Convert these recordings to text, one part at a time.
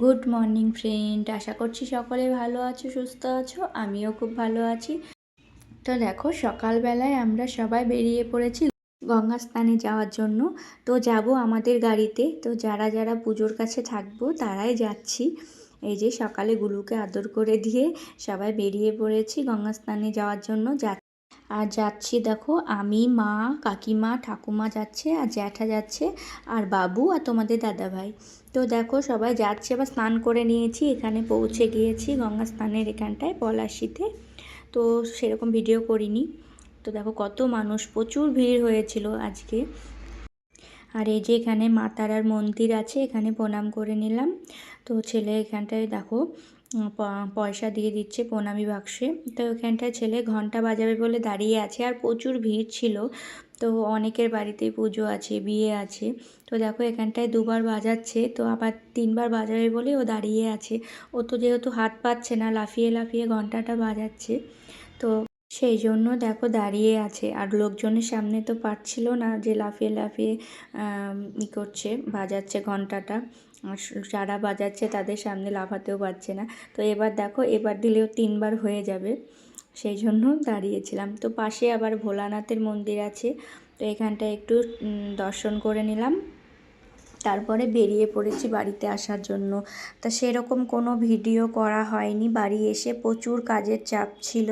Good morning friend আশা করছি সকলে ভালো আছো, সুস্থ আছো। আমিও খুব ভালো আছি। তো দেখো, সকালবেলায় আমরা সবাই বেরিয়ে পড়েছি গঙ্গা স্নানে যাওয়ার জন্য। তো যাব আমাদের গাড়িতে। তো যারা যারা পুজোর কাছে থাকব, তারাই যাচ্ছি। এই যে সকালে গুলুকে আদর করে দিয়ে সবাই বেরিয়ে পড়েছি গঙ্গা স্নানে যাওয়ার জন্য। যা আর যাচ্ছি দেখো, আমি, মা, কাকিমা, ঠাকুমা যাচ্ছে আর জ্যাঠা যাচ্ছে আর বাবু আর তোমাদের দাদাভাই। তো দেখো, সবাই যাচ্ছে বা স্নান করে নিয়েছি, এখানে পৌঁছে গিয়েছি গঙ্গা স্নানের এখানটায়, পলাশিতে। তো সেরকম ভিডিও করিনি। তো দেখো, কত মানুষ, প্রচুর ভিড় হয়েছিল আজকে। আর এই যে এখানে মা তারার মন্দির আছে, এখানে প্রণাম করে নিলাম। তো ছেলে এখানটায় দেখো পয়সা দিয়ে দিচ্ছে প্রণামী বাক্সে। তো ওখানটায় ছেলে ঘণ্টা বাজাবে বলে দাঁড়িয়ে আছে আর প্রচুর ভিড় ছিল। তো অনেকের বাড়িতেই পুজো আছে, বিয়ে আছে। তো দেখো এখানটায় দুবার বাজাচ্ছে, তো আবার তিনবার বাজাবে বলে ও দাঁড়িয়ে আছে। ও তো যেহেতু হাত পাচ্ছে না, লাফিয়ে লাফিয়ে ঘন্টাটা বাজাচ্ছে। তো সেই জন্য দেখো দাঁড়িয়ে আছে। আর লোকজনের সামনে তো পারছিল না যে লাফিয়ে লাফিয়ে ই করছে, বাজাচ্ছে ঘন্টাটা। যারা বাজাচ্ছে তাদের সামনে লাফাতেও পারছে না। তো এবার দেখো, এবার দিলেও তিনবার হয়ে যাবে। সেই জন্য দাঁড়িয়েছিলাম। তো পাশে আবার ভোলানাথের মন্দির আছে। তো এখানটা একটু দর্শন করে নিলাম। তারপরে বেরিয়ে পড়েছি বাড়িতে আসার জন্য। তা সেরকম কোনো ভিডিও করা হয়নি। বাড়ি এসে প্রচুর কাজের চাপ ছিল,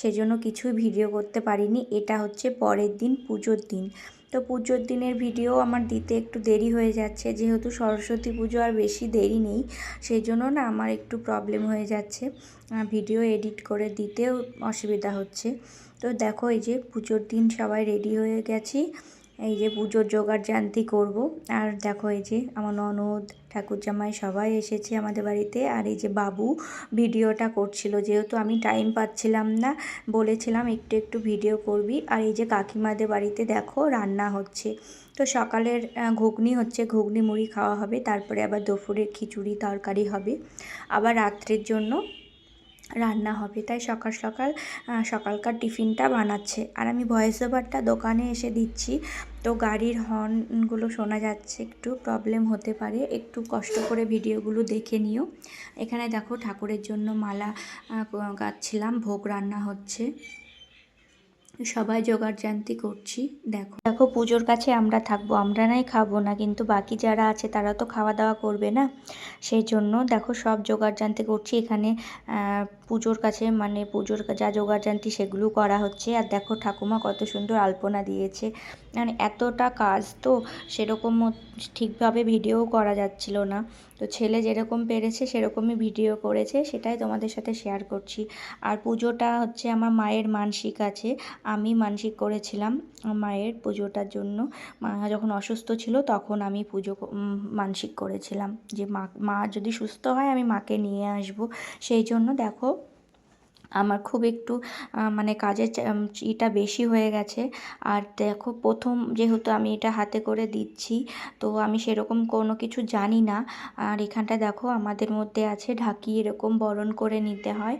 সেজন্য কিছুই ভিডিও করতে পারিনি। এটা হচ্ছে পরের দিন, পুজোর দিন। তো পুজোর দিনের ভিডিও আমার দিতে একটু দেরি হয়ে যাচ্ছে। যেহেতু সরস্বতী পুজো আর বেশি দেরি নেই সেই জন্য না আমার একটু প্রবলেম হয়ে যাচ্ছে। ভিডিও এডিট করে দিতেও অসুবিধা হচ্ছে। তো দেখো এই যে পুজোর দিন সবাই রেডি হয়ে গেছি। এই যে পুজোর জোগাড় জানতি করব। আর দেখো এই যে আমার ননদ ঠাকুর জামাই সবাই এসেছে আমাদের বাড়িতে। আর এই যে বাবু ভিডিওটা করছিল, যেহেতু আমি টাইম পাচ্ছিলাম না, বলেছিলাম একটু একটু ভিডিও করবি। আর এই যে কাকিমাদের বাড়িতে দেখো রান্না হচ্ছে। তো সকালের ঘুগনি হচ্ছে, ঘুগনি মুড়ি খাওয়া হবে, তারপরে আবার দুপুরের খিচুড়ি তরকারি হবে। আবার রাত্রের জন্য রান্না হবে। তাই সকাল সকাল সকালকার টিফিনটা বানাচ্ছে। আর আমি ভয়েস ওভারটা দোকানে এসে দিচ্ছি। তো গাড়ির হর্নগুলো শোনা যাচ্ছে, একটু প্রবলেম হতে পারে। একটু কষ্ট করে ভিডিওগুলো দেখে নিও। এখানে দেখো ঠাকুরের জন্য মালা গাচ্ছিলাম, ভোগ রান্না হচ্ছে। সবাই জোগাড় জানতি করছি, দেখো। দেখো, পুজোর কাছে আমরা থাকব, আমরা নাই খাব না, কিন্তু বাকি যারা আছে তারা তো খাওয়া দাওয়া করবে না? সেই জন্য দেখো, সব জোগাড় জানতি করছি, এখানে পুজোর কাছে মানে পুজোর যা জোগাড় জানতি সেগুলো করা হচ্ছে। আর দেখো, ঠাকুমা কত সুন্দর আলপনা দিয়েছে। মানে এতটা কাজ তো সেরকম ঠিকভাবে ভিডিও করা যাচ্ছিল না। তো ছেলে যেরকম পেরেছে, সেরকমই ভিডিও করেছে, সেটাই তোমাদের সাথে শেয়ার করছি। আর পুজোটা হচ্ছে আমার মায়ের মানসিক আছে। আমি মানসিক করেছিলাম মায়ের পুজোটার জন্য। মা যখন অসুস্থ ছিল তখন আমি পুজো মানসিক করেছিলাম যে মা মা যদি সুস্থ হয় আমি মাকে নিয়ে আসব। সেই জন্য দেখো আমার খুব একটু মানে কাজের ইটা বেশি হয়ে গেছে। আর দেখো প্রথম যেহেতু আমি এটা হাতে করে দিচ্ছি, তো আমি সেরকম কোনো কিছু জানি না। আর এখানটা দেখো আমাদের মধ্যে আছে ঢাকি এরকম বরণ করে নিতে হয়।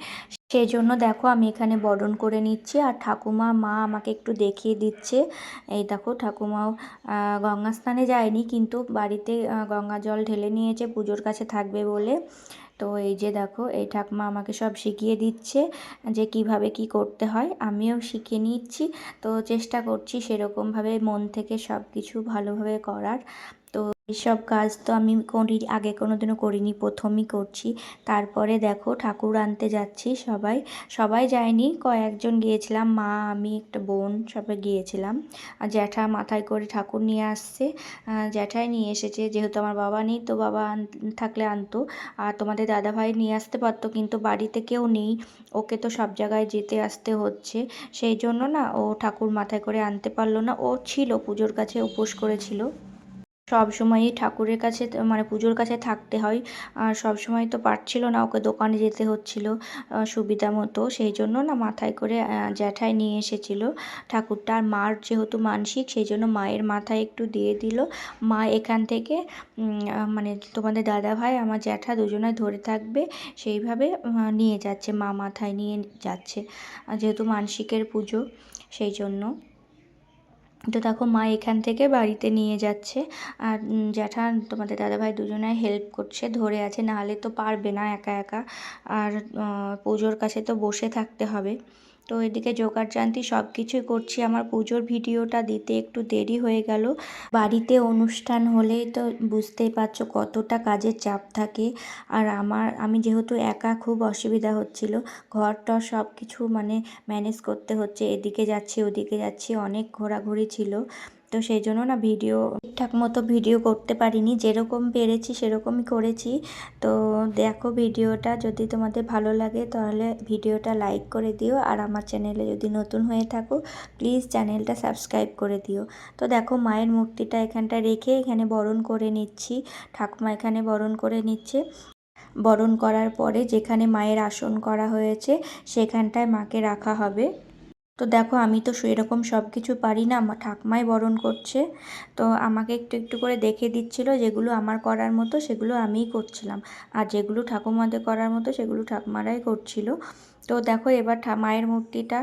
সেই জন্য দেখো আমি এখানে বরণ করে নিচ্ছি। আর ঠাকুমা, মা আমাকে একটু দেখিয়ে দিচ্ছে। এই দেখো ঠাকুমাও গঙ্গা স্নানে যায়নি কিন্তু বাড়িতে গঙ্গা জল ঢেলে নিয়েছে, পুজোর কাছে থাকবে বলে। তো এই যে দেখো, এই ঠাকুমা আমাকে সব শিখিয়ে দিচ্ছে যে কীভাবে কি করতে হয়। আমিও শিখে নিচ্ছি। তো চেষ্টা করছি সেরকমভাবে মন থেকে সব কিছু ভালোভাবে করার। তো এইসব কাজ তো আমি করি আগে কোনো দিনও করিনি, প্রথমই করছি। তারপরে দেখো ঠাকুর আনতে যাচ্ছি সবাই। সবাই যায়নি, কয়েকজন গিয়েছিলাম, মা, আমি, একটা বোন, সবাই গিয়েছিলাম। আর জ্যাঠা মাথায় করে ঠাকুর নিয়ে আসছে। জ্যাঠাই নিয়ে এসেছে, যেহেতু আমার বাবা নেই, তো বাবা থাকলে আনতো। আর তোমাদের দাদাভাই নিয়ে আসতে পারতো, কিন্তু বাড়িতে কেউ নেই। ওকে তো সব জায়গায় যেতে আসতে হচ্ছে। সেই জন্য না ও ঠাকুর মাথায় করে আনতে পারল না। ও ছিল, পুজোর কাছে উপোস করেছিল। সব সময়ই ঠাকুরের কাছে মানে পুজোর কাছে থাকতে হয়। আর সব সময় তো পারছিল না ওকে দোকানে যেতে হচ্ছিল সুবিধা মতো। সেই জন্য না মাথায় করে জ্যাঠাই নিয়ে এসেছিল। ঠাকুরটা আর মার যেহেতু মানসিক, সেই জন্য মায়ের মাথায় একটু দিয়ে দিল। মা এখান থেকে মানে তোমাদের দাদা ভাই, আমার জ্যাঠা দুজনে ধরে থাকবে, সেইভাবে নিয়ে যাচ্ছে, মা মাথায় নিয়ে যাচ্ছে। যেহেতু মানসিকের পুজো, সেই জন্য। তো দেখো মা এখান থেকে বাড়িতে নিয়ে যাচ্ছে। আর জ্যাঠা, তোমাদের দাদাভাই দুজনে হেল্প করছে, ধরে আছে, নাহলে তো পারবে না একা একা। আর পুজোর কাছে তো বসে থাকতে হবে। তো এদিকে জোগাড় জানতি সব কিছুই করছি। আমার পুজোর ভিডিওটা দিতে একটু দেরি হয়ে গেল। বাড়িতে অনুষ্ঠান হলেই তো বুঝতেই পারছ কতটা কাজের চাপ থাকে। আর আমার, আমি যেহেতু একা খুব অসুবিধা হচ্ছিল ঘর টর সব কিছু মানে ম্যানেজ করতে হচ্ছে। এদিকে যাচ্ছি, ওদিকে যাচ্ছি, অনেক ঘোরাঘুরি ছিল। তো সেই জন্য না ভিডিও ঠিকঠাক মতো ভিডিও করতে পারিনি। যেরকম পেরেছি সেরকমই করেছি। তো দেখো ভিডিওটা, যদি তোমাদের ভালো লাগে তাহলে ভিডিওটা লাইক করে দিও। আর আমার চ্যানেলে যদি নতুন হয়ে থাকো, প্লিজ চ্যানেলটা সাবস্ক্রাইব করে দিও। তো দেখো মায়ের মূর্তিটা এখানটা রেখে এখানে বরণ করে নিচ্ছি। ঠাকুমা এখানে বরণ করে নিচ্ছে। বরণ করার পরে যেখানে মায়ের আসন করা হয়েছে, সেখানটায় মাকে রাখা হবে। তো দেখো, আমি তো সেরকম সব কিছু পারি না। আমার ঠাকমাই বরণ করছে। তো আমাকে একটু একটু করে দেখে দিচ্ছিল যেগুলো আমার করার মতো, সেগুলো আমিই করছিলাম। আর যেগুলো ঠাকুমাদের করার মতো, সেগুলো ঠাকুমারাই করছিল। তো দেখো এবার মায়ের মূর্তিটা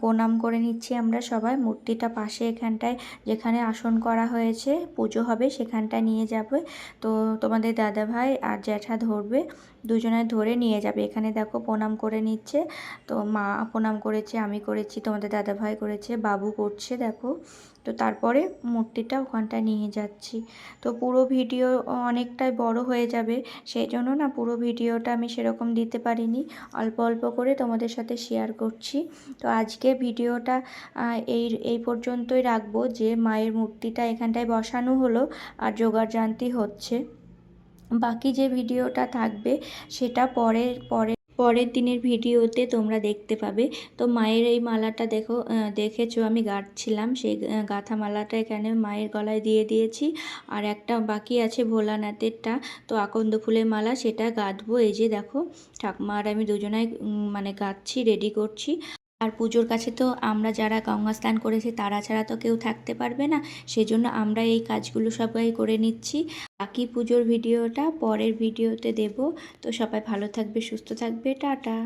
প্রণাম করে নিচ্ছি আমরা সবাই। মূর্তিটা পাশে এখানটায় যেখানে আসন করা হয়েছে, পুজো হবে সেখানটায় নিয়ে যাবে। তো তোমাদের দাদা ভাই আর জ্যাঠা ধরবে দুজনায় ধরে নিয়ে যাবে। এখানে দেখো প্রণাম করে নিচ্ছে, তো মা প্রণাম করেছে, আমি করেছি, তোমাদের দাদাভাই করেছে, বাবু করছে, দেখো। তো তারপরে মূর্তিটা ওখানটায় নিয়ে যাচ্ছি। তো পুরো ভিডিও অনেকটাই বড় হয়ে যাবে, সেই জন্য না পুরো ভিডিওটা আমি সেরকম দিতে পারিনি। অল্প অল্প করে তোমাদের সাথে শেয়ার করছি। তো আজকে ভিডিওটা এই এই পর্যন্তই রাখব যে মায়ের মূর্তিটা এখানটায় বসানো হলো আর যোগাড়যান্তি হচ্ছে। বাকি যে ভিডিওটা থাকবে সেটা পরের পরে পরের দিনের ভিডিওতে তোমরা দেখতে পাবে। তো মায়ের এই মালাটা দেখো দেখেছ, আমি গাঁথছিলাম সেই গাঁথা মালাটা এখানে মায়ের গলায় দিয়ে দিয়েছি। আর একটা বাকি আছে ভোলানাথেরটা। তো আকন্দ ফুলের মালা, সেটা গাঁথবো। এই যে দেখো ঠাকুমা আর আমি দুজনাই মানে গাঁথছি রেডি করছি। আর পুজোর কাছে তো আমরা যারা গঙ্গা স্নান করেছি তারা ছাড়া তো কেউ থাকতে পারবে না। সেজন্য আমরা এই কাজগুলো সবাই করে নিচ্ছি। বাকি পুজোর ভিডিওটা পরের ভিডিওতে দেব। তো সবাই ভালো থাকবে, সুস্থ থাকবে। টাটা।